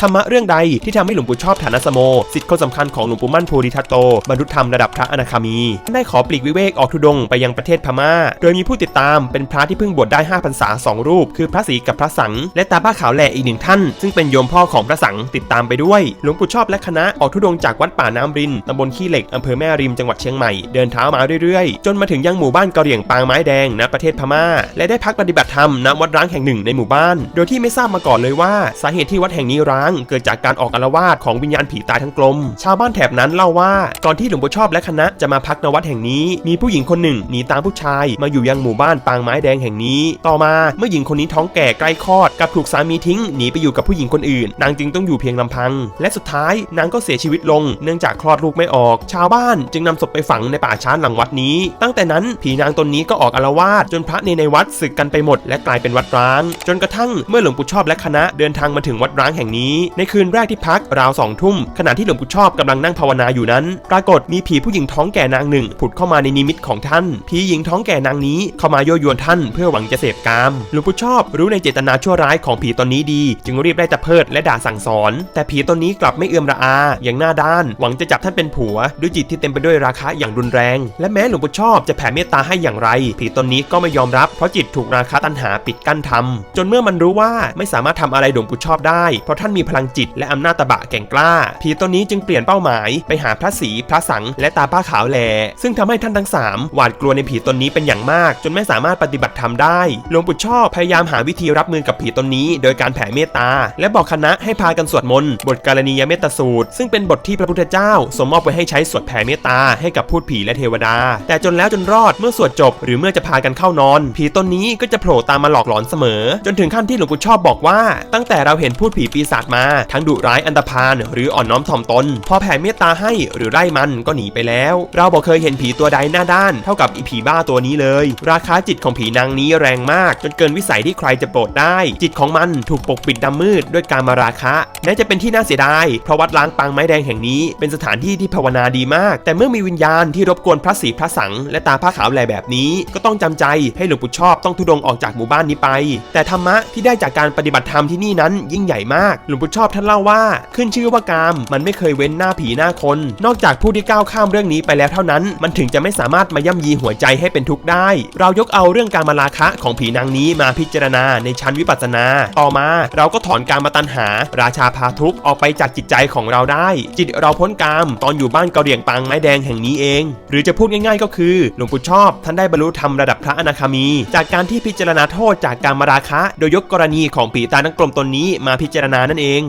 ธรรมะเรื่องใดที่ทำให้หลวงปู่ชอบฐานะสโมสิทธิ์คนสำคัญของหลวงปู่มั่นโพธิทัตโตบรรลุธรรมระดับพระอนาคามี ได้ขอปลีกวิเวกออกทุดงไปยังประเทศพม่า โดยมีผู้ติดตามเป็นพระที่เพิ่งบวชได้5พรรษาสองรูป คือพระศรีกับพระสังและตาบ้าขาวแหล่อีกหนึ่งท่าน ซึ่งเป็นโยมพ่อของพระสังติดตามไปด้วย หลวงปู่ชอบและคณะออกทุดงจากวัดป่าน้ำรินตำบลขี้เหล็กอำเภอแม่ริมจังหวัดเชียงใหม่เดินเท้ามาเรื่อยๆ จนมาถึงยังหมู่บ้านกะเหรี่ยงปางไม้แดงณประเทศพม่า และได้พักปฏิบัติธรรมณวัดร้างแห่งหนึ่งในหมู่บ้าน โดยที่ไม่ทราบมาก่อนเลยว่าสาเหตุที่วัดแห่งนี้ร้างเกิดจากการออกอาละวาดของวิญญาณผีตายทั้งกลม ชาวบ้านแถบนั้นเล่าว่า ก่อนที่หลวงปู่ชอบและคณะจะมาพักณวัดแห่งนี้ มีผู้หญิงคนหนึ่งหนีตามผู้ชาย มาอยู่ยังหมู่บ้านปางไม้แดงแห่งนี้ ต่อมาเมื่อหญิงคนนี้ท้องแก่ใกล้คลอดกับถูกสามีทิ้งหนีไปอยู่กับผู้หญิงคนอื่น นางจึงต้องอยู่เพียงลำพัง และสุดท้ายนางก็เสียชีวิตลง เนื่องจากคลอดลูกไม่ออก ชาวบ้านจึงนำศพไปฝังในป่าช้าหลังวัดนี้ ตั้งแต่นั้นผีนางตนนี้ก็ออกอาละวาดจนพระในในวัดสึกกันไปหมด และกลายเป็นวัดร้าง จนกระทั่งเมื่อหลวงปู่ชอบและคณะเดินทางมาถึงวัดร้างแห่งนี้ในคืนแรกที่พักราวสองทุ่มขณะที่หลวงปู่ชอบกำลังนั่งภาวนาอยู่นั้น ปรากฏมีผีผู้หญิงท้องแก่นางหนึ่ง ผุดเข้ามาในนิมิตของท่านผีหญิงท้องแก่นางนี้เข้ามาโยโยวนท่านเพื่อหวังจะเสพกาม หลวงปู่ชอบรู้ในเจตนาชั่วร้ายของผีตนนี้ดี จึงรีบได้ตะเพิดและด่าสั่งสอน แต่ผีตนนี้กลับไม่เอื้อมระอา อย่างหน้าด้าน หวังจะจับท่านเป็นผัว ด้วยจิตที่เต็มไปด้วยราคะอย่างรุนแรง และแม้หลวงปู่ชอบจะแผ่เมตตาให้อย่างไร ผีตนนี้ก็ไม่ยอมรับเพราะจิตถูกราคะตัณหาปิดกั้นทำจนเมื่อมันรู้ว่าไม่สามารถทำอะไรหลวงปู่ชอบได้เพราะท่านมีพลังจิต และอำนาจตะบะแก่งกล้า ผีตนนี้จึงเปลี่ยนเป้าหมายไปหาพระศรีพระสังและตาป้าขาวแล ซึ่งทำให้ท่านทั้งสามหวาดกลัวในผีตนนี้เป็นอย่างมาก จนไม่สามารถปฏิบัติธรรมได้หลวงปู่ชอบพยายามหาวิธีรับมือกับผีตนนี้ โดยการแผ่เมตตา และบอกคณะให้พากันสวดมนต์บทกาลนียเมตตาสูตร ซึ่งเป็นบทที่พระพุทธเจ้าสมมอบไว้ให้ใช้สวดแผ่เมตตาให้กับพูดผีและเทวดา แต่จนแล้วจนรอดเมื่อสวดจบ หรือเมื่อจะพากันเข้านอน ผีตนนี้ก็จะโผล่ตามมาหลอกหลอนเสมอ จนถึงขั้นที่หลวงปู่ชอบบอกว่า ตั้งแต่เราเห็นพูดผีปีศาจมาทั้งดุร้ายอันตพาลหรืออ่อนน้อมถ่อมตน พอแผ่เมตตาให้หรือไล่มันก็หนีไปแล้ว เราบอกเคยเห็นผีตัวใดหน้าด้าน เท่ากับอีผีบ้าตัวนี้เลย ราคาจิตของผีนางนี้แรงมาก จนเกินวิสัยที่ใครจะโปรดได้ จิตของมันถูกปกปิดดำมืดด้วยการมาราคะแม้จะเป็นที่น่าเสียดายเพราะวัดล้างปางไม้แดงแห่งนี้ เป็นสถานที่ที่ภาวนาดีมาก แต่เมื่อมีวิญญาณที่รบกวนพระศรีพระสังและตาผ้าขาวแลแบบนี้ ก็ต้องจำใจให้หลวงปู่ชอบต้องทุดงออกจากหมู่บ้านนี้ไป แต่ธรรมะที่ได้จากการปฏิบัติธรรมที่นี่นั้นยิ่งใหญ่มากหลวงปู่ชอบท่านเล่าว่า ขึ้นชื่อว่ากามมันไม่เคยเว้นหน้าผีหน้าคน นอกจากผู้ที่ก้าวข้ามเรื่องนี้ไปแล้วเท่านั้น มันถึงจะไม่สามารถมาย่ำยีหัวใจให้เป็นทุกข์ได้ เรายกเอาเรื่องการมาราคะของผีนางนี้มาพิจารณาในชั้นวิปัสสนา ต่อมา เราก็ถอนการมาตัญหา ราชาพาทุกข์ออกไปจากจิตใจของเราได้ จิตเราพ้นกามตอนอยู่บ้านเกะเหรี่ยงปางไม้แดงแห่งนี้เอง หรือจะพูดง่าย ๆ ก็คือหลวงปู่ชอบท่านได้บรรลุธรรมระดับพระอนาคามี จากการที่พิจารณาโทษจากการมาราคะ โดยยกกรณีของผีตานังกลมตนนี้มาพิจารณานั่นเอง